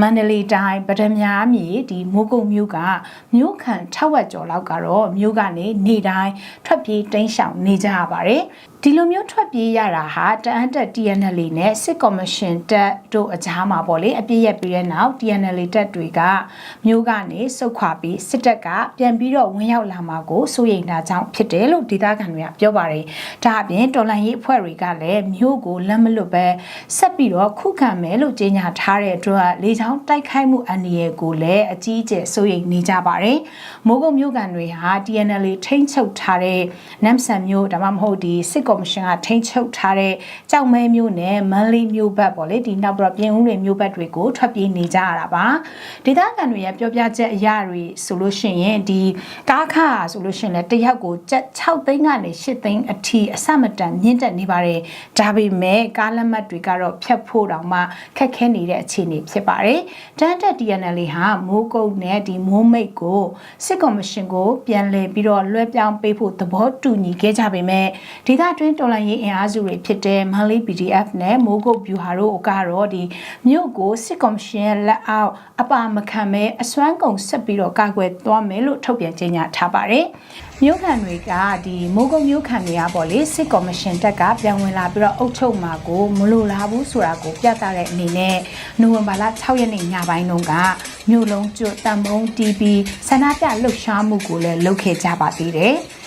မန္တလေးတိုင်းဗဒမြားမြေဒီမိုးကုတ်မြို့ကမြို့ခံ6ဝက်ကျော်လောက်ကတော့မြို့ကနေနေတိုင်းထွက်ပြေးတိမ်းရှောင်နေကြရပါတယ်ဒီလိုမျိုးထွက်ပြေးရတာဟာတအန်းတက် TNL နဲ့စစ်ကော်မရှင်တက်တို့အကြားမှာပေါ့လေအပြည့်ရပြီးတဲ့နောက် TNL တက်တွေကမြို့ကနေစုတ်ခွာပြီးစစ်တပ်ကပြန်ပြီးတော့ဝင်ရောက်လာမှာကိုစိုးရိမ်တာကြောင့်ဖြစ်တယ်လို့ဒေသခံတွေကပြောပါတယ်ဒါအပြင်တော်လှန်ရေးအဖွဲ့တွေကလည်းမြို့ကိုလက်မလွတ်ပဲဆက်ပြီးတော့ခုခံမယ်လို့ကြေညာထားတဲ့အတွက်လေကြောင်းတိုက်ခိုက်မှုအန္တရာယ်ကိုလည်းအကြီးအကျယ်စိုးရိမ်နေကြပါတယ်မိုးကုတ်မြို့ကန်တွေဟာ TNL ထိန်းချုပ်ထားတဲ့နမ်ဆန်မြို့ဒါမှမဟုတ်ဒီစစ်ကော်မရှင်ကထိန်းချုပ်ထားတဲ့ကြောက်မဲမြို့နဲ့မန်လေးမြို့ဘက်ပေါ့လေဒီနောက်ပြီးတော့ပြင်ဦးလွင်မြို့ဘက်တွေကိုထွက်ပြေးနေကြရတာပါဒေသခံတွေရဲ့ပြောပြချက်အရတွေဆိုလို့ရှိရင်ဒီကားခါဆိုလို့ရှိရင်လည်းတယောက်ကိုကျပ်6သိန်းကနေ8သိန်းအထိအဆမတန်မြင့်တက်နေပါတယ်ဒါပေမဲ့ကားလက်မှတ်တွေကတော့ဖြတ်ဖို့တောင်မှခက်ခဲနေတဲ့အခြေအနေဖြစ်ပါတယ်တန်တက် TNL ဟာမိုးကုတ်နဲ့ဒီမိုးမိတ်ကိုစစ်ကော်မရှင်ကို ပြန်လည်ပြီးတော့လွှဲပြောင်းပေးဖို့သဘောတူညီခဲ့ကြပေမဲ့ဒေသတွင်းတော်လှန်ရေးအင်အားစုတွေဖြစ်တဲ့မန္တလေး PDF နဲ့မိုးကုတ်ဗျူဟာတို့ကတော့ဒီမြို့ကိုစစ်ကော်မရှင်ရဲ့လက်အောက်အပါမခံမဲအစွမ်းကုန်ဆက်ပြီးတော့ကာကွယ်သွားမယ်လို့ထုတ်ပြန်ကြေညာထားပါတယ်။မြို့ခံတွေကဒီမိုးကုတ်မြို့ခံတွေကပေါ့လေစစ်ကော်မရှင်တက်ကပြန်ဝင်လာပြီးတော့အုပ်ချုပ်မှာကိုမလိုလားဘူးဆိုတာကိုပြသတဲ့အနေနဲ့နိုဝင်ဘာလ6ရက်နေ့ညပိုင်းတုန်းကမြို့လုံးကျွတ်တံမုံ TV ဆန္ဒပြလှုပ်ရှားမှုကိုလည်းလုပ်ခဲ့ကြပါသေးတယ်။